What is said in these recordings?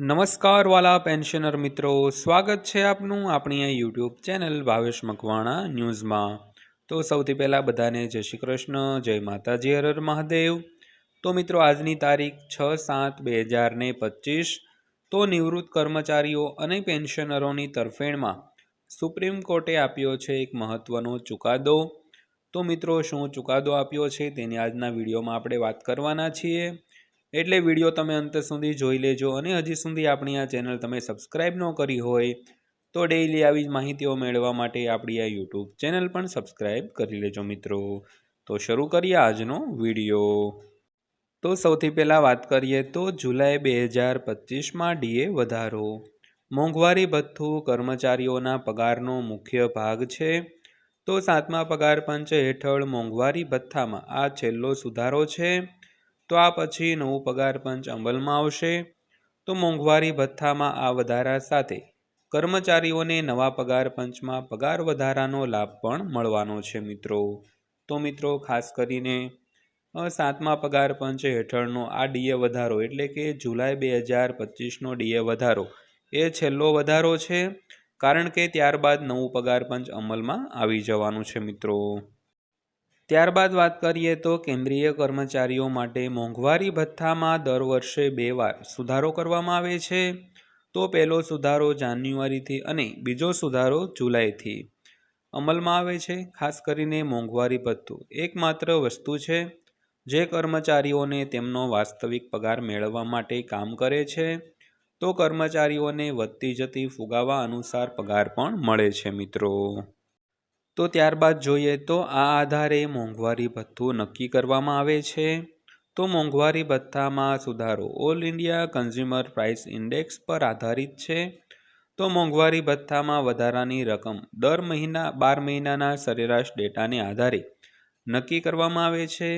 નમસ્કાર વાલા પેન્શનર મિત્રો, સ્વાગત છે આપનું આપણી આ યુટ્યુબ ચેનલ ભાવેશ મકવાણા ન્યૂઝમાં. તો સૌથી પહેલાં બધાને જય શ્રી કૃષ્ણ, જય માતાજી હરર મહાદેવ. તો મિત્રો, આજની તારીખ છ સાત બે હજાર ને પચીસ. તો નિવૃત્ત કર્મચારીઓ અને પેન્શનરોની તરફેણમાં સુપ્રીમ કોર્ટે આપ્યો છે એક મહત્ત્વનો ચુકાદો. તો મિત્રો, શું ચુકાદો આપ્યો છે તેની આજના વિડીયોમાં આપણે વાત કરવાના છીએ. એટલે વીડિયો તમે અંત સુધી જોઈ લેજો અને હજી સુધી આપણી આ ચેનલ તમે સબસ્ક્રાઈબ ન કરી હોય તો ડેઈલી આવી જ માહિતીઓ મેળવવા માટે આપણી આ યુટ્યુબ ચેનલ પણ સબસ્ક્રાઈબ કરી લેજો મિત્રો. તો શરૂ કરીએ આજનો વીડિયો. તો સૌથી પહેલાં વાત કરીએ તો જુલાઈ બે હજાર પચીસમાં ડીએ વધારો. મોંઘવારી ભથ્થું કર્મચારીઓના પગારનો મુખ્ય ભાગ છે. તો સાતમા પગાર પંચ હેઠળ મોંઘવારી ભથ્થામાં આ છેલ્લો સુધારો છે. તો આ પછી નવું પગાર પંચ અમલમાં આવશે. તો મોંઘવારી ભથ્થામાં આ વધારા સાથે કર્મચારીઓને નવા પગાર પંચમાં પગાર વધારાનો લાભ પણ મળવાનો છે મિત્રો. તો મિત્રો, ખાસ કરીને સાતમા પગાર પંચ હેઠળનો આ ડીએ વધારો એટલે કે જુલાઈ બે હજાર પચીસનો ડીએ વધારો એ છેલ્લો વધારો છે. કારણ કે ત્યારબાદ નવું પગાર પંચ અમલમાં આવી જવાનું છે મિત્રો. ત્યારબાદ વાત કરીએ તો કેન્દ્રીય કર્મચારીઓ માટે મોંઘવારી ભથ્થામાં દર વર્ષે બે વાર સુધારો કરવામાં આવે છે. તો પહેલો સુધારો જાન્યુઆરીથી અને બીજો સુધારો જુલાઈથી. અમલમાં આવે છે, ખાસ કરીને મોંઘવારી ભથ્થું. એકમાત્ર વસ્તુ છે, જે કર્મચારીઓને તેમનો વાસ્તવિક પગાર મેળવવા માટે કામ કરે છે. તો કર્મચારીઓને વધતી જતી ફુગાવા અનુસાર પગાર પણ મળે છે, મિત્રો. તો ત્યારબાદ જોઈએ તો આ આધારે મોંઘવારી ભથ્થું નક્કી કરવામાં આવે છે. તો મોંઘવારી ભથ્થામાં સુધારો all India consumer price index પર આધારિત છે. તો મોંઘવારી ભથ્થામાં વધારાની રકમ દર મહિના બાર મહિનાના સરેરાશ ડેટાને આધારે નક્કી કરવામાં આવે છે.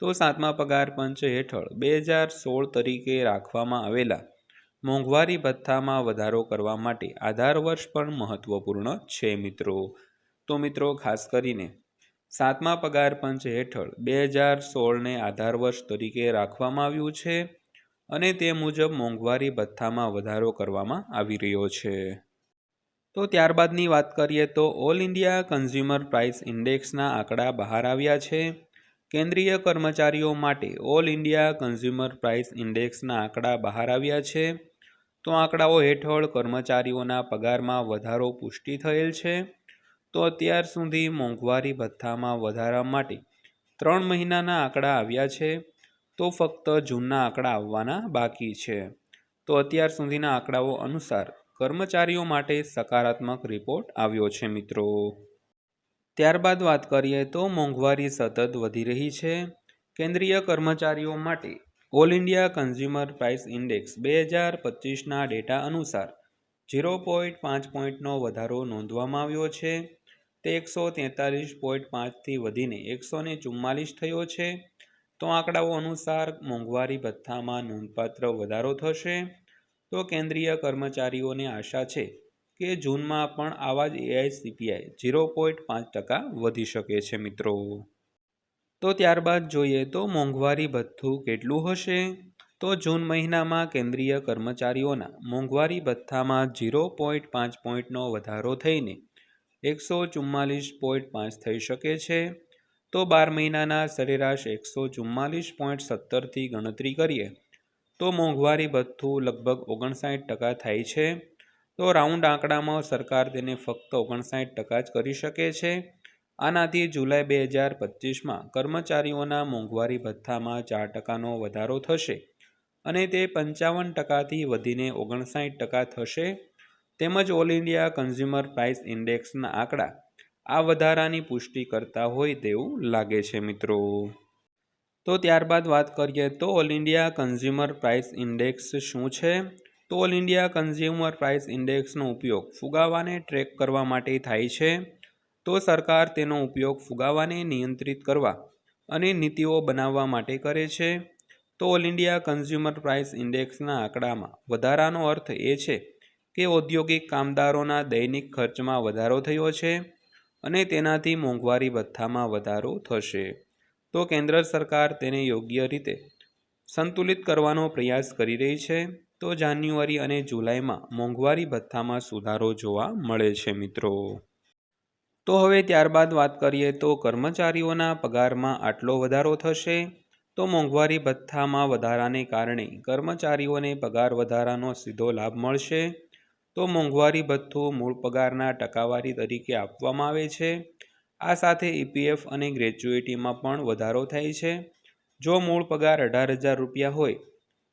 તો સાતમા પગાર પંચ હેઠળ બે હજાર સોળ તરીકે રાખવામાં આવેલા મોંઘવારી ભથ્થામાં વધારો કરવા માટે આધાર વર્ષ પણ મહત્વપૂર્ણ છે મિત્રો. તો મિત્રો, ખાસ કરીને સાતમા પગાર પંચ હેઠળ બે હજાર સોળને આધાર વર્ષ તરીકે રાખવામાં આવ્યું છે અને તે મુજબ મોંઘવારી ભથ્થામાં વધારો કરવામાં આવી રહ્યો છે. તો ત્યારબાદની વાત કરીએ તો ઓલ ઇન્ડિયા કન્ઝ્યુમર પ્રાઇસ ઇન્ડેક્સના આંકડા બહાર આવ્યા છે. કેન્દ્રીય કર્મચારીઓ માટે ઓલ ઇન્ડિયા કન્ઝ્યુમર પ્રાઇસ ઇન્ડેક્સના આંકડા બહાર આવ્યા છે. તો આંકડાઓ હેઠળ કર્મચારીઓના પગારમાં વધારો પુષ્ટિ થયેલ છે. તો અત્યાર સુધી મોંઘવારી ભથ્થામાં વધારા માટે ત્રણ મહિનાના આંકડા આવ્યા છે, તો ફક્ત જૂનના આંકડા આવવાના બાકી છે. તો અત્યાર સુધીના આંકડાઓ અનુસાર કર્મચારીઓ માટે સકારાત્મક રિપોર્ટ આવ્યો છે, મિત્રો. ત્યારબાદ વાત કરીએ તો મોંઘવારી સતત વધી રહી છે. કેન્દ્રીય કર્મચારીઓ માટે all India consumer price index બે હજાર પચીસના ડેટા અનુસાર ઝીરો પોઈન્ટ પાંચ પોઈન્ટનો વધારો નોંધવામાં આવ્યો છે. તે એકસો તેતાલીસ પોઈન્ટ પાંચથી વધીને એકસો ને ચુમ્માલીસ થયો છે. તો આંકડાઓ અનુસાર મોંઘવારી ભથ્થામાં નોંધપાત્ર વધારો થશે. તો કેન્દ્રીય કર્મચારીઓને આશા છે કે જૂનમાં પણ આવા જ એઆઈસીપીઆઈ ઝીરો પોઈન્ટ પાંચ ટકા વધી શકે છે મિત્રો. તો ત્યારબાદ જોઈએ તો મોંઘવારી ભથ્થું કેટલું હશે? તો જૂન મહિનામાં કેન્દ્રીય કર્મચારીઓના મોંઘવારી ભથ્થામાં ઝીરો પોઈન્ટ પાંચ પોઈન્ટનો વધારો થઈને એકસો ચુમ્માલીસ પોઈન્ટ પાંચ થઈ શકે છે. તો બાર મહિનાના સરેરાશ એકસો ચુમ્માલીસ પોઈન્ટ સત્તરથી ગણતરી કરીએ. તો મોંઘવારી ભથ્થું લગભગ ઓગણસાઠ ટકા થાય છે. તો રાઉન્ડ આંકડામાં સરકાર તેને ફક્ત ઓગણસાઠ ટકા જ કરી શકે છે. આનાથી જુલાઈ બે હજાર પચીસમાં કર્મચારીઓના મોંઘવારી ભથ્થામાં ચાર ટકાનો વધારો થશે અને તે પંચાવન ટકાથી વધીને ઓગણસાઠ ટકા થશે. તેમજ ઓલ ઇન્ડિયા કન્ઝ્યુમર પ્રાઇસ ઇન્ડેક્સના આંકડા આ વધારાની પુષ્ટિ કરતા હોય તેવું લાગે છે મિત્રો. તો ત્યારબાદ વાત કરીએ તો all India consumer price index શું છે? તો ઓલ ઇન્ડિયા કન્ઝ્યુમર પ્રાઇસ ઇન્ડેક્સનો ઉપયોગ ફુગાવાને ટ્રેક કરવા માટે થાય છે. તો સરકાર તેનો ઉપયોગ ફુગાવાને નિયંત્રિત કરવા અને નીતિઓ બનાવવા માટે કરે છે. તો ઓલ ઇન્ડિયા કન્ઝ્યુમર પ્રાઇસ ઇન્ડેક્સના આંકડામાં વધારાનો અર્થ એ છે કે ઔદ્યોગિક કામદારોના દૈનિક ખર્ચમાં વધારો થયો છે અને તેનાથી મોંઘવારી ભથ્થામાં વધારો થશે. તો કેન્દ્ર સરકાર તેને યોગ્ય રીતે સંતુલિત કરવાનો પ્રયાસ કરી રહી છે. તો જાન્યુઆરી અને જુલાઈમાં મોંઘવારી ભથ્થામાં સુધારો જોવા મળે છે મિત્રો. તો હવે ત્યારબાદ વાત કરીએ તો કર્મચારીઓના પગારમાં આટલો વધારો થશે. તો મોંઘવારી ભથ્થામાં વધારાને કારણે કર્મચારીઓને પગાર વધારાનો સીધો લાભ મળશે. તો મોંઘવારી ભથ્થું મૂળ પગારના ટકાવારી તરીકે આપવામાં આવે છે. આ સાથે ઈપીએફ અને ગ્રેચ્યુઇટીમાં પણ વધારો થાય છે. જો મૂળ પગાર અઢાર હજાર રૂપિયા હોય,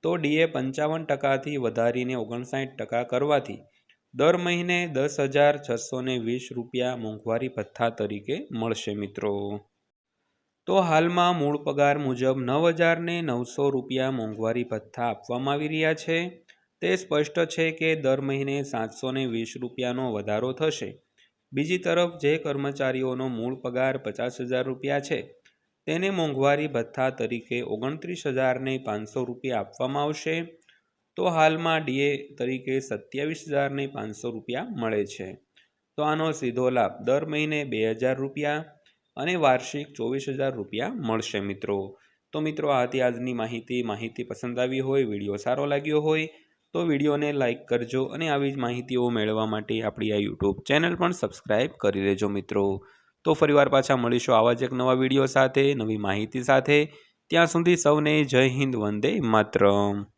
તો ડીએ પંચાવન ટકાથી વધારીને ઓગણસાઠ ટકા કરવાથી દર મહિને દસ હજાર છસો ને વીસ રૂપિયા મોંઘવારી ભથ્થા તરીકે મળશે મિત્રો. તો હાલમાં મૂળ પગાર મુજબ નવ હજારને નવસો રૂપિયા મોંઘવારી ભથ્થા આપવામાં આવી રહ્યા છે. તે સ્પષ્ટ છે કે દર મહિને સાતસો વીસ રૂપિયાનો વધારો થશે. બીજી તરફ, જે કર્મચારીઓનો મૂળ પગાર પચાસ હજાર રૂપિયા છે, તેને મોંઘવારી ભથ્થા તરીકે ઓગણત્રીસ હજારને પાંચસો રૂપિયા આપવામાં આવશે. તો હાલમાં ડીએ તરીકે સત્યાવીસ હજારને પાંચસો રૂપિયા મળે છે. તો આનો સીધો લાભ દર મહિને બે હજાર રૂપિયા અને વાર્ષિક ચોવીસ હજાર રૂપિયા મળશે મિત્રો. તો મિત્રો આ હતી આજની માહિતી માહિતી પસંદ આવી હોય, વીડિયો સારો લાગ્યો હોય તો વિડીયોને લાઇક કરજો અને આવી જ માહિતીઓ મેળવવા માટે આપણી આ યુટ્યુબ ચેનલ પણ સબસ્ક્રાઈબ કરી લેજો મિત્રો. તો ફરીવાર પાછા મળીશું આવા જ એક નવા વીડિયો સાથે, નવી માહિતી સાથે. ત્યાં સુધી સૌને જય હિન્દ, વંદે માતરમ.